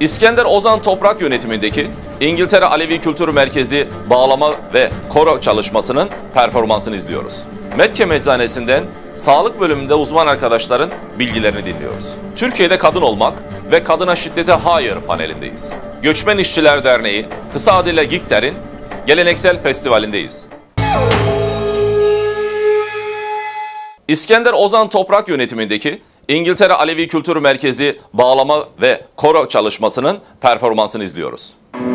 İskender Ozan Toprak yönetimindeki İngiltere Alevi Kültür Merkezi bağlama ve koro çalışmasının performansını izliyoruz. Mekke Meczanesi'nden sağlık bölümünde uzman arkadaşların bilgilerini dinliyoruz. Türkiye'de kadın olmak ve kadına şiddete hayır panelindeyiz. Göçmen İşçiler Derneği, kısa adıyla GİKTER'in geleneksel festivalindeyiz. İskender Ozan Toprak yönetimindeki İngiltere Alevi Kültür Merkezi bağlama ve koro çalışmasının performansını izliyoruz. Yine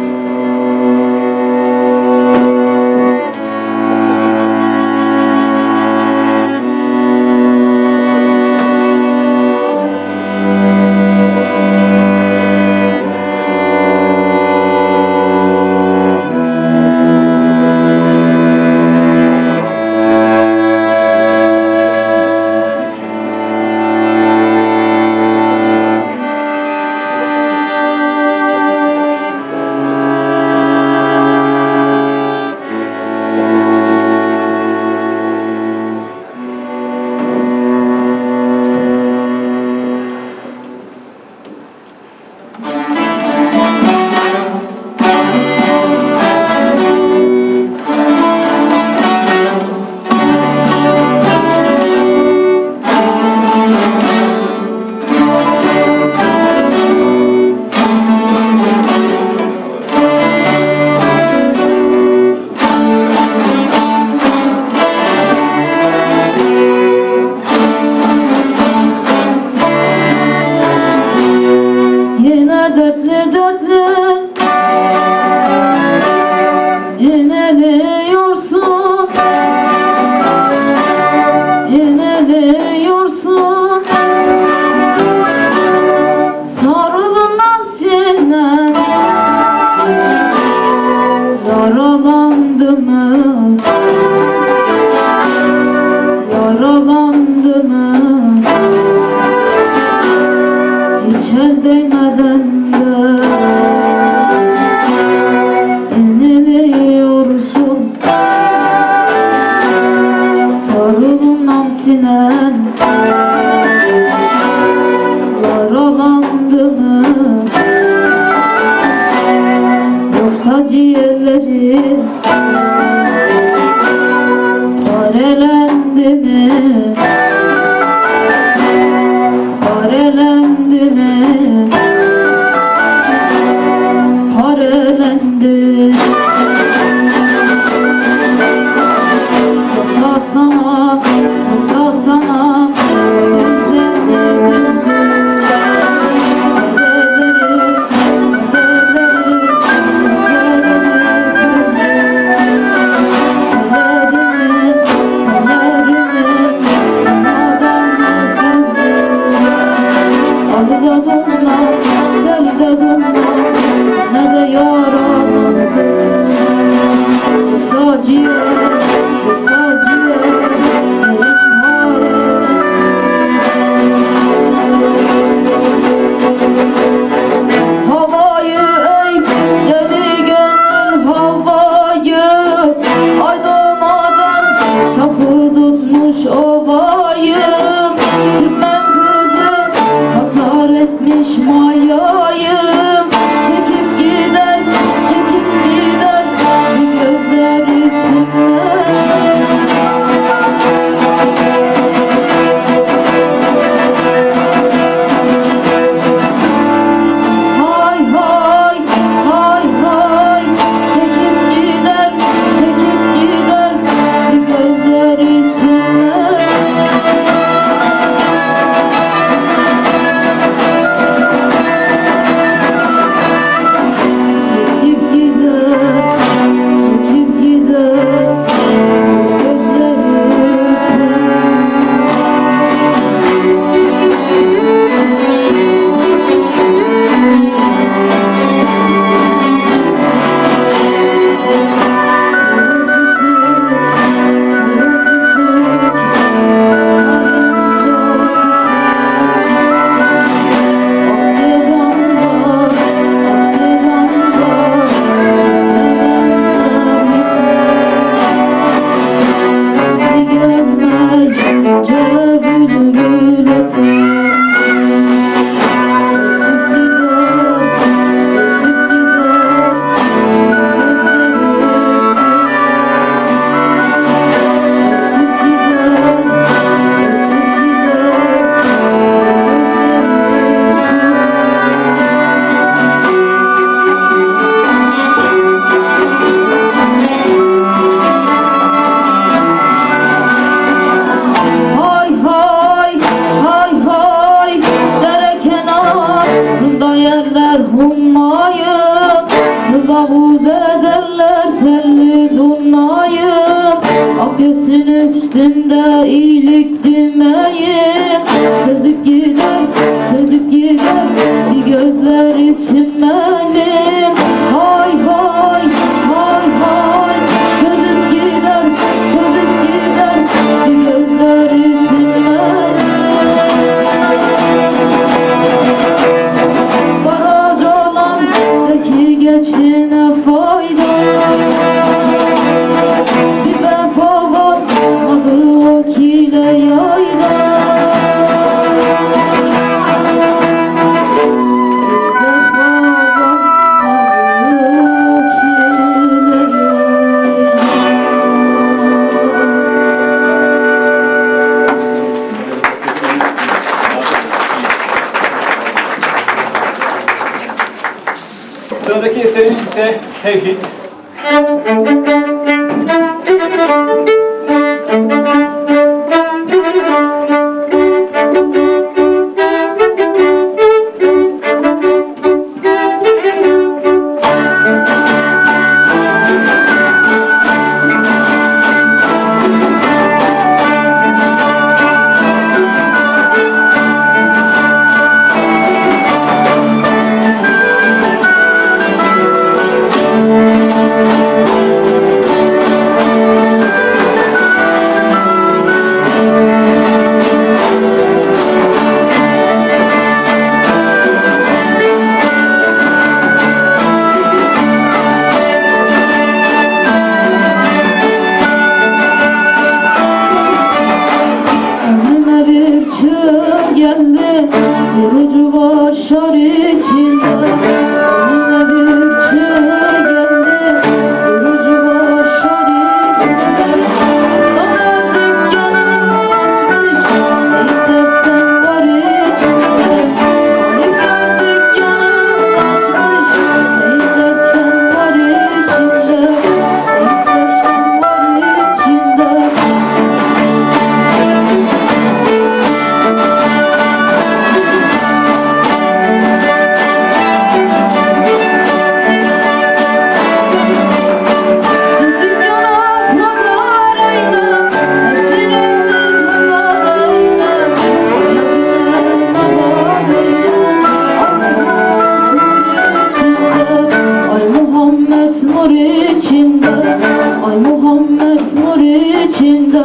Моя ederler telli durnayım Akyesin üstünde iyilik düğmeyim Çözüp gider, çözüp gider Bir gözleri sünmelim Hay hay pensando é que se gente disser repeat. Orucu başarı Ay Muhammed nur içinde.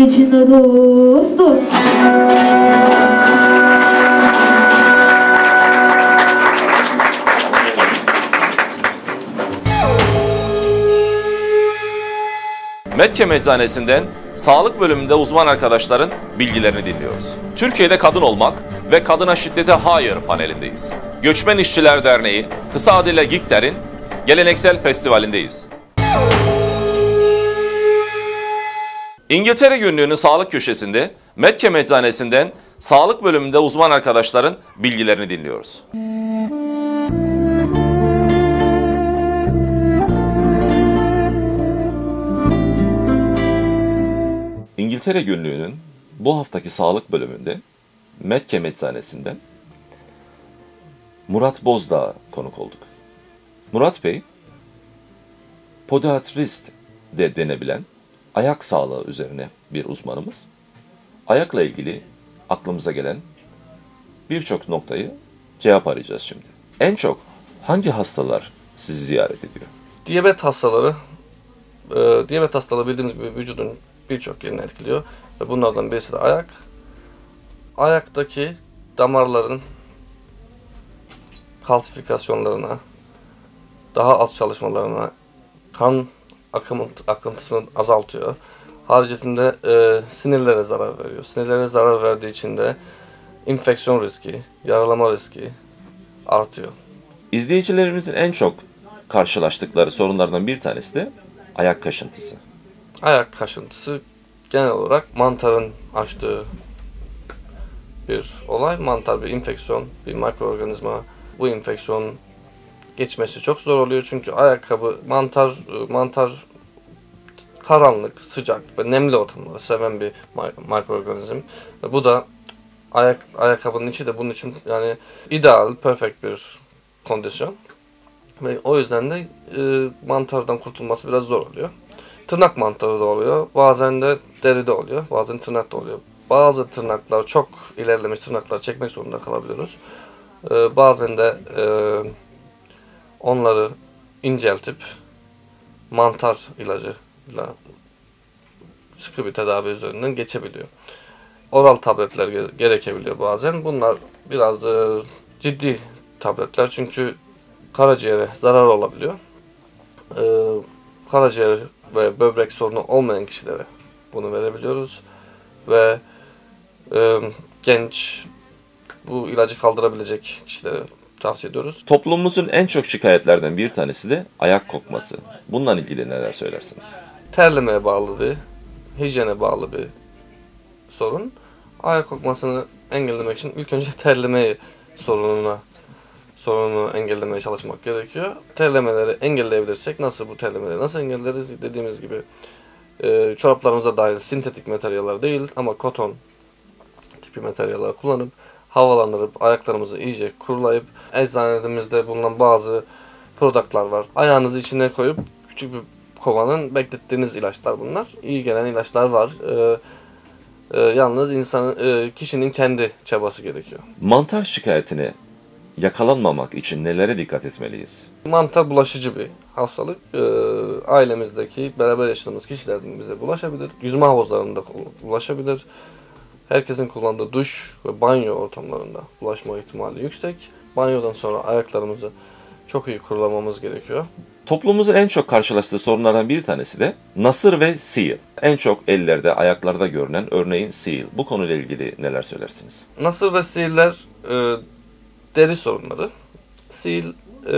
Gül içinde dost dost Mekke Meczanesi'nden sağlık bölümünde uzman arkadaşların bilgilerini dinliyoruz. Türkiye'de kadın olmak ve kadına şiddete hayır panelindeyiz. Göçmen İşçiler Derneği, kısa adıyla GİKDER'in geleneksel festivalindeyiz. İngiltere Günlüğü'nün sağlık köşesinde Mekke Meczanesi'nden sağlık bölümünde uzman arkadaşların bilgilerini dinliyoruz. İngiltere Günlüğü'nün bu haftaki sağlık bölümünde Mekke Meczanesi'nden Murat Bozdağ'a konuk olduk. Murat Bey, podiatrist de denebilen ayak sağlığı üzerine bir uzmanımız. Ayakla ilgili aklımıza gelen birçok noktayı cevap arayacağız şimdi. En çok hangi hastalar sizi ziyaret ediyor? Diyabet hastaları, e, diyabet hastalığı bildiğimiz gibi vücudun birçok yerini etkiliyor. Ve bunlardan birisi de ayak. Ayaktaki damarların kalsifikasyonlarına, daha az çalışmalarına, kan akımı, akıntısını azaltıyor. Haricinde e, sinirlere zarar veriyor. Sinirlere zarar verdiği için de infeksiyon riski, yaralama riski artıyor. İzleyicilerimizin en çok karşılaştıkları sorunlardan bir tanesi de ayak kaşıntısı. Ayak kaşıntısı genel olarak mantarın açtığı bir olay. Mantar bir infeksiyon, bir mikroorganizma. Bu infeksiyon geçmesi çok zor oluyor çünkü ayakkabı mantar mantar karanlık, sıcak ve nemli ortamları seven bir mi- mikroorganizm. Ve bu da ayak ayakkabının içi de bunun için yani ideal, perfect bir kondisyon. Ve o yüzden de e, mantardan kurtulması biraz zor oluyor. Tırnak mantarı da oluyor. Bazen de deride oluyor. Bazen tırnak da oluyor. Bazı tırnaklar çok ilerlemiş tırnaklar çekmek zorunda kalabiliyoruz. Ee, bazen de e, onları inceltip mantar ilacıyla sıkı bir tedavi üzerinden geçebiliyor. Oral tabletler ge- gerekebiliyor bazen. Bunlar biraz ciddi tabletler çünkü karaciğere zarar olabiliyor. Ee, karaciğer ve böbrek sorunu olmayan kişilere bunu verebiliyoruz ve e, genç bu ilacı kaldırabilecek kişilere tavsiye ediyoruz. Toplumumuzun en çok şikayetlerden bir tanesi de ayak kokması. Bununla ilgili neler söylersiniz? Terlemeye bağlı bir, hijyene bağlı bir sorun. Ayak kokmasını engellemek için ilk önce terlemeyi sorununa sorunu engellemeye çalışmak gerekiyor. Terlemeleri engelleyebilirsek nasıl bu terlemeleri nasıl engelleriz dediğimiz gibi e, çoraplarımıza dahil sintetik materyaller değil ama koton tipi materyaller kullanıp havalandırıp ayaklarımızı iyice kurulayıp eczanemizde bulunan bazı productlar var. Ayağınızı içine koyup küçük bir kovanın beklettiğiniz ilaçlar bunlar. İyi gelen ilaçlar var. Ee, e, yalnız insan e, kişinin kendi çabası gerekiyor. Mantar şikayetine yakalanmamak için nelere dikkat etmeliyiz? Mantar bulaşıcı bir hastalık. Ee, ailemizdeki beraber yaşadığımız kişilerden bize bulaşabilir. Yüzme havuzlarında bulaşabilir. Herkesin kullandığı duş ve banyo ortamlarında bulaşma ihtimali yüksek. Banyodan sonra ayaklarımızı çok iyi kurulamamız gerekiyor. Toplumumuzun en çok karşılaştığı sorunlardan bir tanesi de nasır ve seal. En çok ellerde, ayaklarda görünen örneğin seal. Bu konuyla ilgili neler söylersiniz? Nasır ve sihirler e, deri sorunları. Sil e,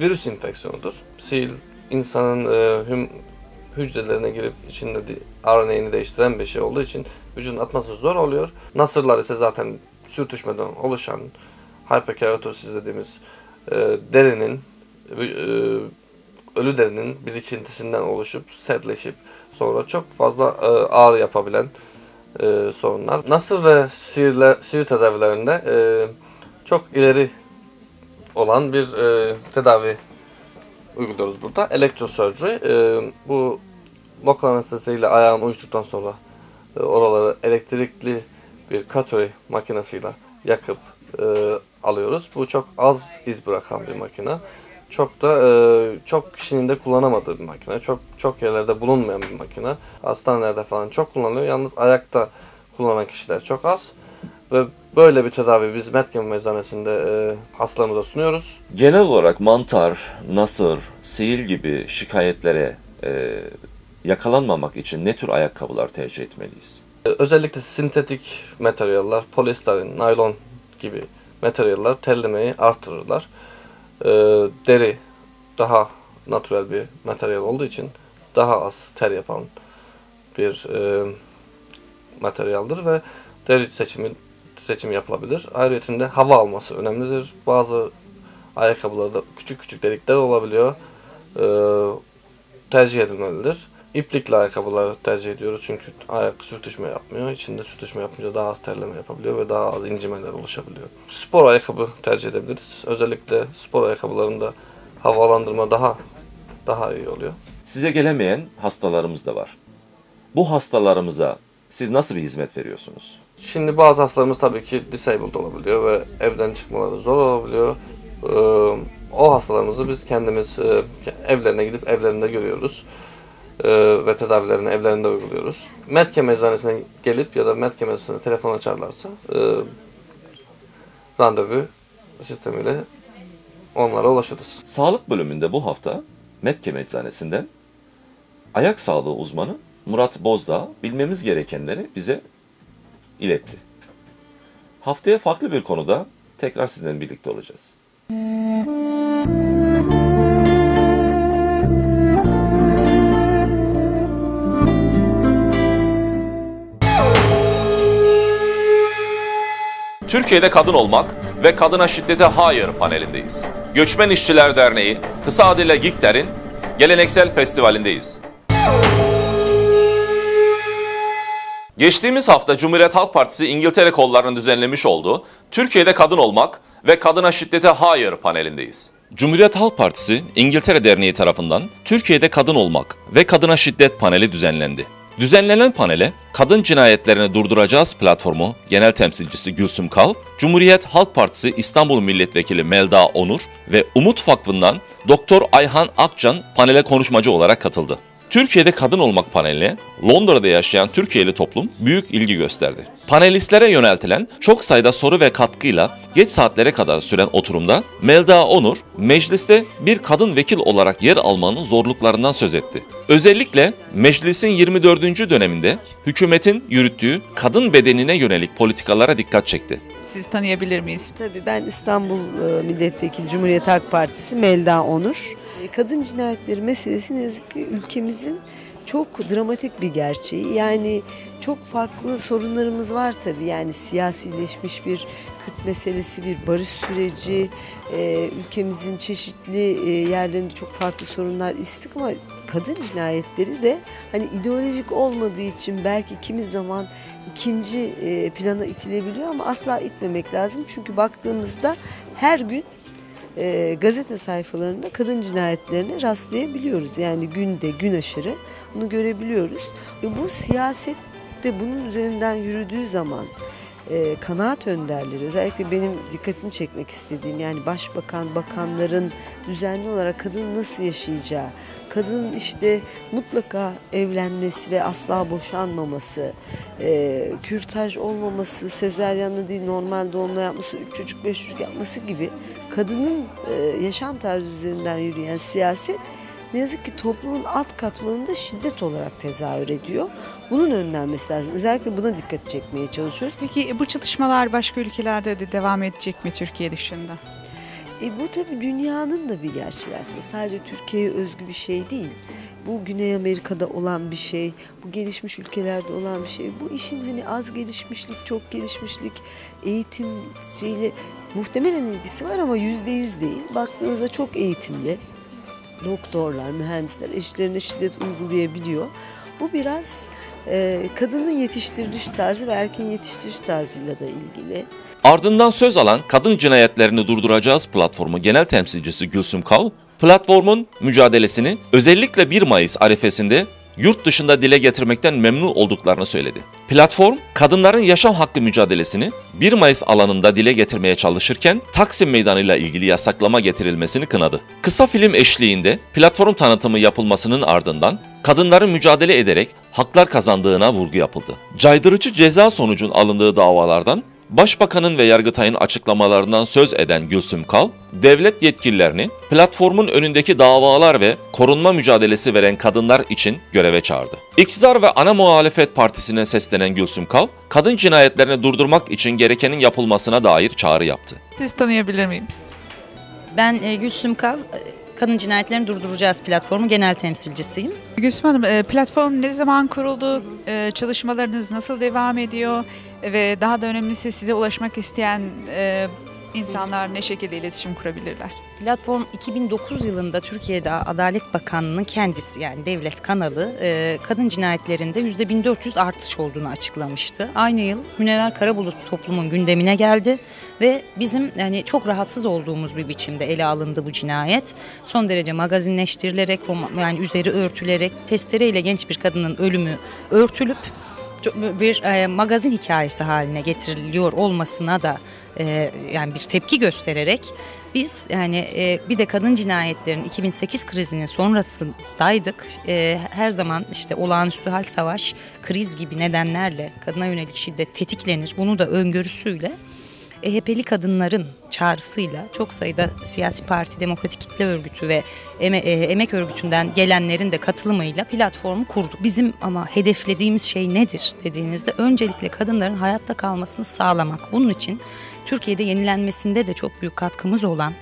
virüs infeksiyonudur. Sil insanın e, hüm, hücrelerine girip içinde RNA'ni değiştiren bir şey olduğu için vücudun atması zor oluyor. Nasırlar ise zaten sürtüşmeden oluşan hyperkeratosis dediğimiz e, derinin e, ölü derinin birikintisinden oluşup sertleşip sonra çok fazla e, ağrı yapabilen e, sorunlar. Nasır ve sihirle, sihir tedavilerinde e, çok ileri olan bir e, tedavi uyguluyoruz burada. Elektrosurgery. E, bu lokal anesteziyle ayağın uyuştuktan sonra e, oraları elektrikli bir cutlery makinesiyle yakıp e, alıyoruz. Bu çok az iz bırakan bir makine. çok da e, çok kişinin de kullanamadığı bir makine. Çok çok yerlerde bulunmayan bir makine. Hastanelerde falan çok kullanılıyor. Yalnız ayakta kullanan kişiler çok az. Ve böyle bir tedavi biz Metken Eczacınesi'nde e, hastalarımıza sunuyoruz. Genel olarak mantar, nasır, sihir gibi şikayetlere e, yakalanmamak için ne tür ayakkabılar tercih etmeliyiz? E, Özellikle sintetik materyaller, polistiren, naylon gibi materyaller terlemeyi artırırlar. E, deri daha natürel bir materyal olduğu için daha az ter yapan bir e, materyaldir ve deri seçimi seçim yapılabilir. Ayrıca hava alması önemlidir. Bazı ayakkabılarda küçük küçük delikler olabiliyor. E, tercih edilmelidir. İplikli ayakkabıları tercih ediyoruz çünkü ayak sürtüşme yapmıyor. İçinde sürtüşme yapınca daha az terleme yapabiliyor ve daha az incimeler oluşabiliyor. Spor ayakkabı tercih edebiliriz. Özellikle spor ayakkabılarında havalandırma daha daha iyi oluyor. Size gelemeyen hastalarımız da var. Bu hastalarımıza siz nasıl bir hizmet veriyorsunuz? Şimdi bazı hastalarımız tabii ki disabled olabiliyor ve evden çıkmaları zor olabiliyor. Ee, o hastalarımızı biz kendimiz e, evlerine gidip evlerinde görüyoruz. Ee, ve tedavilerini evlerinde uyguluyoruz. Medkem eczanesine gelip ya da Medkem eczanesine telefon açarlarsa e, randevu sistemiyle onlara ulaşırız. Sağlık bölümünde bu hafta Metkem Eczanesi'nden ayak sağlığı uzmanı Murat Bozdağ bilmemiz gerekenleri bize iletti. Haftaya farklı bir konuda tekrar sizinle birlikte olacağız. Türkiye'de kadın olmak ve kadına şiddete hayır panelindeyiz. Göçmen İşçiler Derneği, kısa adıyla GİKTER'in geleneksel festivalindeyiz. Geçtiğimiz hafta Cumhuriyet Halk Partisi İngiltere kollarının düzenlemiş olduğu Türkiye'de kadın olmak ve kadına şiddete hayır panelindeyiz. Cumhuriyet Halk Partisi İngiltere Derneği tarafından Türkiye'de kadın olmak ve kadına şiddet paneli düzenlendi. Düzenlenen panele Kadın Cinayetlerini Durduracağız platformu genel temsilcisi Gülsüm Kal, Cumhuriyet Halk Partisi İstanbul Milletvekili Melda Onur ve Umut Vakfı'ndan Doktor Ayhan Akcan panele konuşmacı olarak katıldı. Türkiye'de kadın olmak paneline Londra'da yaşayan Türkiye'li toplum büyük ilgi gösterdi. Panelistlere yöneltilen çok sayıda soru ve katkıyla geç saatlere kadar süren oturumda Melda Onur, mecliste bir kadın vekil olarak yer almanın zorluklarından söz etti. Özellikle meclisin 24. döneminde hükümetin yürüttüğü kadın bedenine yönelik politikalara dikkat çekti. Sizi tanıyabilir miyiz? Tabii ben İstanbul e, Milletvekili Cumhuriyet Halk Partisi Melda Onur. E, Kadın cinayetleri meselesi ne yazık ki ülkemizin çok dramatik bir gerçeği. Yani çok farklı sorunlarımız var tabii. Yani siyasileşmiş bir Kürt meselesi, bir barış süreci, e, ülkemizin çeşitli e, yerlerinde çok farklı sorunlar istik ama kadın cinayetleri de hani ideolojik olmadığı için belki kimi zaman ikinci e, plana itilebiliyor ama asla itmemek lazım. Çünkü baktığımızda her gün e, gazete sayfalarında kadın cinayetlerine rastlayabiliyoruz. Yani günde gün aşırı bunu görebiliyoruz. E, bu siyaset de bunun üzerinden yürüdüğü zaman e, kanaat önderleri özellikle benim dikkatini çekmek istediğim yani başbakan, bakanların düzenli olarak kadının nasıl yaşayacağı, kadının işte mutlaka evlenmesi ve asla boşanmaması, e, kürtaj olmaması, sezeryanla değil normal doğumla yapması, üç çocuk beş çocuk yapması gibi kadının e, yaşam tarzı üzerinden yürüyen siyaset ne yazık ki toplumun alt katmanında şiddet olarak tezahür ediyor. Bunun önlenmesi lazım. Özellikle buna dikkat çekmeye çalışıyoruz. Peki bu çatışmalar başka ülkelerde de devam edecek mi Türkiye dışında? E bu tabii dünyanın da bir gerçeği aslında. Sadece Türkiye'ye özgü bir şey değil. Bu Güney Amerika'da olan bir şey, bu gelişmiş ülkelerde olan bir şey. Bu işin hani az gelişmişlik, çok gelişmişlik, eğitim şeyle muhtemelen ilgisi var ama yüzde yüz değil. Baktığınızda çok eğitimli doktorlar, mühendisler eşlerine şiddet uygulayabiliyor. Bu biraz e, kadının yetiştiriliş tarzı ve erkeğin yetiştiriliş tarzıyla da ilgili. Ardından söz alan Kadın Cinayetlerini Durduracağız platformu genel temsilcisi Gülsüm Kav, platformun mücadelesini özellikle 1 Mayıs arifesinde yurt dışında dile getirmekten memnun olduklarını söyledi. Platform, kadınların yaşam hakkı mücadelesini 1 Mayıs alanında dile getirmeye çalışırken Taksim Meydanı ile ilgili yasaklama getirilmesini kınadı. Kısa film eşliğinde platform tanıtımı yapılmasının ardından kadınların mücadele ederek haklar kazandığına vurgu yapıldı. Caydırıcı ceza sonucun alındığı davalardan Başbakanın ve Yargıtay'ın açıklamalarından söz eden Gülsüm Kal, devlet yetkililerini platformun önündeki davalar ve korunma mücadelesi veren kadınlar için göreve çağırdı. İktidar ve ana muhalefet partisine seslenen Gülsüm Kal, kadın cinayetlerini durdurmak için gerekenin yapılmasına dair çağrı yaptı. Sizi tanıyabilir miyim? Ben e, Gülsüm Kav, e, Kadın Cinayetlerini Durduracağız platformu genel temsilcisiyim. Gülsüm Hanım, e, platform ne zaman kuruldu? Çalışmalarınız nasıl devam ediyor? Ve daha da önemlisi size ulaşmak isteyen e, insanlar ne şekilde iletişim kurabilirler? Platform 2009 yılında Türkiye'de Adalet Bakanlığı'nın kendisi yani devlet kanalı e, kadın cinayetlerinde %1400 artış olduğunu açıklamıştı. Aynı yıl Münevver Karabulut toplumun gündemine geldi ve bizim yani çok rahatsız olduğumuz bir biçimde ele alındı bu cinayet. Son derece magazinleştirilerek yani üzeri örtülerek testereyle genç bir kadının ölümü örtülüp bir e, magazin hikayesi haline getiriliyor olmasına da e, yani bir tepki göstererek biz yani e, bir de kadın cinayetlerinin 2008 krizinin sonrasındaydık. E, her zaman işte olağanüstü hal savaş, kriz gibi nedenlerle kadına yönelik şiddet tetiklenir. Bunu da öngörüsüyle EHP'li kadınların çağrısıyla çok sayıda siyasi parti, demokratik kitle örgütü ve e, emek örgütünden gelenlerin de katılımıyla platformu kurduk. Bizim ama hedeflediğimiz şey nedir dediğinizde öncelikle kadınların hayatta kalmasını sağlamak. Bunun için Türkiye'de yenilenmesinde de çok büyük katkımız olan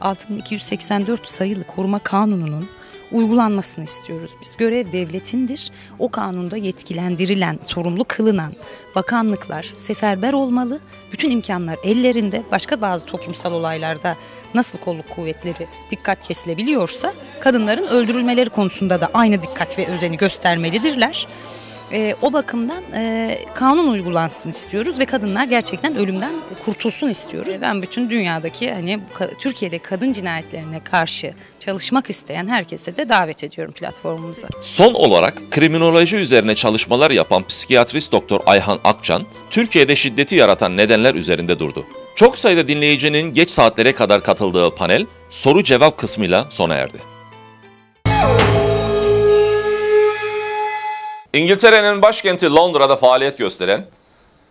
6284 sayılı koruma kanununun uygulanmasını istiyoruz biz. Görev devletindir. O kanunda yetkilendirilen, sorumlu kılınan bakanlıklar seferber olmalı. Bütün imkanlar ellerinde. Başka bazı toplumsal olaylarda nasıl kolluk kuvvetleri dikkat kesilebiliyorsa kadınların öldürülmeleri konusunda da aynı dikkat ve özeni göstermelidirler. Ee, o bakımdan e, kanun uygulansın istiyoruz ve kadınlar gerçekten ölümden kurtulsun istiyoruz. Ben bütün dünyadaki hani Türkiye'de kadın cinayetlerine karşı çalışmak isteyen herkese de davet ediyorum platformumuza. Son olarak kriminoloji üzerine çalışmalar yapan psikiyatrist doktor Ayhan Akcan, Türkiye'de şiddeti yaratan nedenler üzerinde durdu. Çok sayıda dinleyicinin geç saatlere kadar katıldığı panel soru cevap kısmıyla sona erdi. İngiltere'nin başkenti Londra'da faaliyet gösteren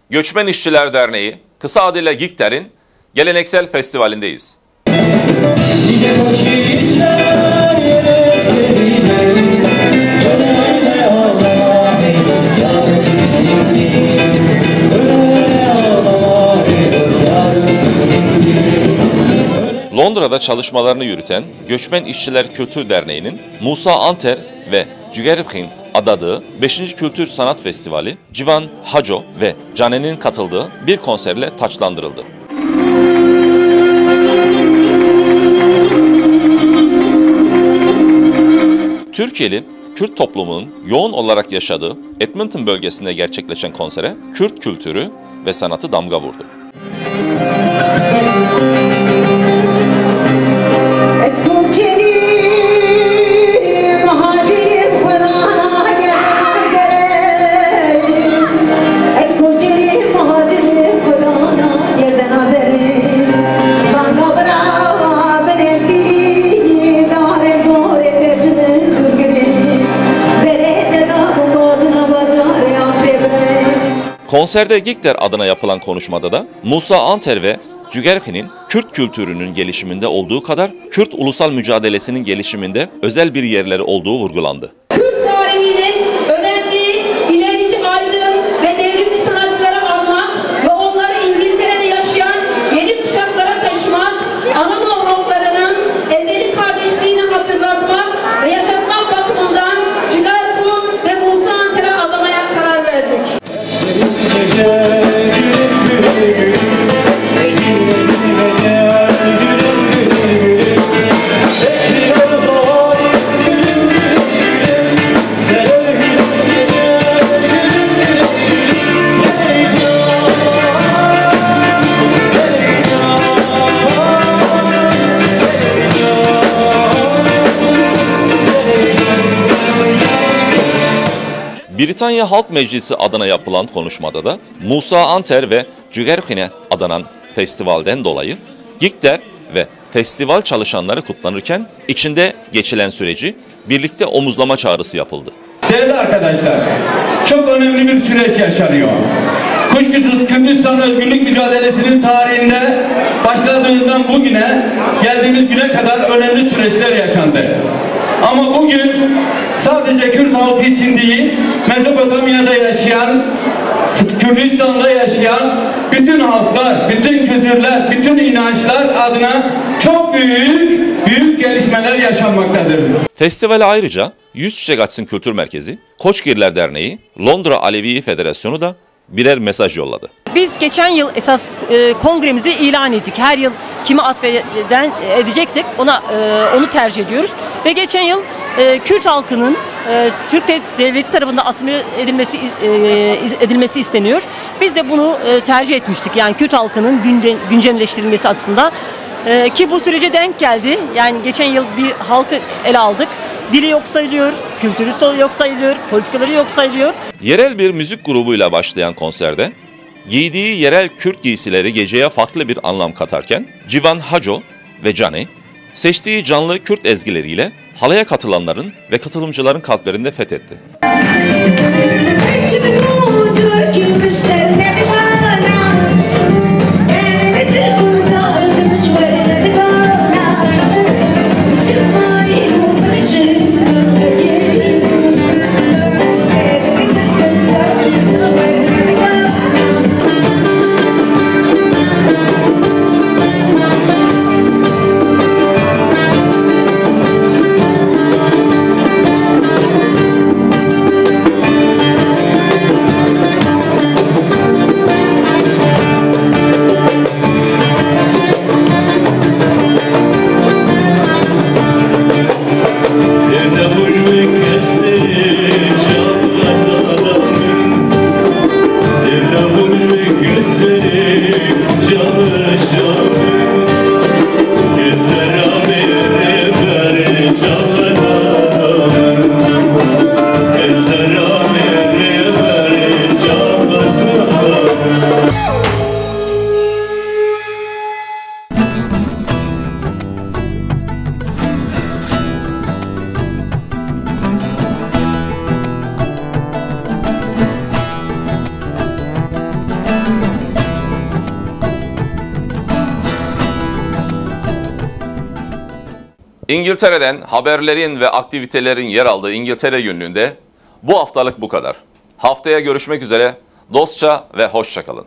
Göçmen İşçiler Derneği, kısa adıyla GİKTER'in geleneksel festivalindeyiz. Londra'da çalışmalarını yürüten Göçmen İşçiler Kültür Derneği'nin Musa Anter ve Cügerfin adadığı 5. Kültür Sanat Festivali Civan Haco ve Cane'nin katıldığı bir konserle taçlandırıldı. Türkiye'li Kürt toplumunun yoğun olarak yaşadığı Edmonton bölgesinde gerçekleşen konsere Kürt kültürü ve sanatı damga vurdu. Konserde Gikter adına yapılan konuşmada da Musa Anter ve Cügerfin'in Kürt kültürünün gelişiminde olduğu kadar Kürt ulusal mücadelesinin gelişiminde özel bir yerleri olduğu vurgulandı. Britanya Halk Meclisi adına yapılan konuşmada da Musa Anter ve Cügerhine adanan festivalden dolayı Gikter ve festival çalışanları kutlanırken içinde geçilen süreci birlikte omuzlama çağrısı yapıldı. Değerli arkadaşlar, çok önemli bir süreç yaşanıyor. Kuşkusuz Kürdistan özgürlük mücadelesinin tarihinde başladığından bugüne, geldiğimiz güne kadar önemli süreçler yaşandı. Ama bugün sadece Kürt halkı için değil, Mezopotamya'da yaşayan, Kürdistan'da yaşayan bütün halklar, bütün kültürler, bütün inançlar adına çok büyük, büyük gelişmeler yaşanmaktadır. Festivale ayrıca Yüz Çiçek Açsın Kültür Merkezi, Koçgirler Derneği, Londra Alevi Federasyonu da birer mesaj yolladı. Biz geçen yıl esas e, kongremizi ilan ettik. Her yıl kimi atfeden edeceksek ona e, onu tercih ediyoruz. Ve geçen yıl e, Kürt halkının e, Türk de- devleti tarafından asimile edilmesi e, edilmesi isteniyor. Biz de bunu e, tercih etmiştik. Yani Kürt halkının günden, güncelleştirilmesi açısından. E, ki bu sürece denk geldi. Yani geçen yıl bir halkı ele aldık. Dili yok sayılıyor, kültürü sol- yok sayılıyor, politikaları yok sayılıyor. Yerel bir müzik grubuyla başlayan konserde giydiği yerel Kürt giysileri geceye farklı bir anlam katarken Civan Haco ve Cani seçtiği canlı Kürt ezgileriyle halaya katılanların ve katılımcıların kalplerinde fethetti. İngiltere'den haberlerin ve aktivitelerin yer aldığı İngiltere günlüğünde bu haftalık bu kadar. Haftaya görüşmek üzere. Dostça ve hoşça kalın.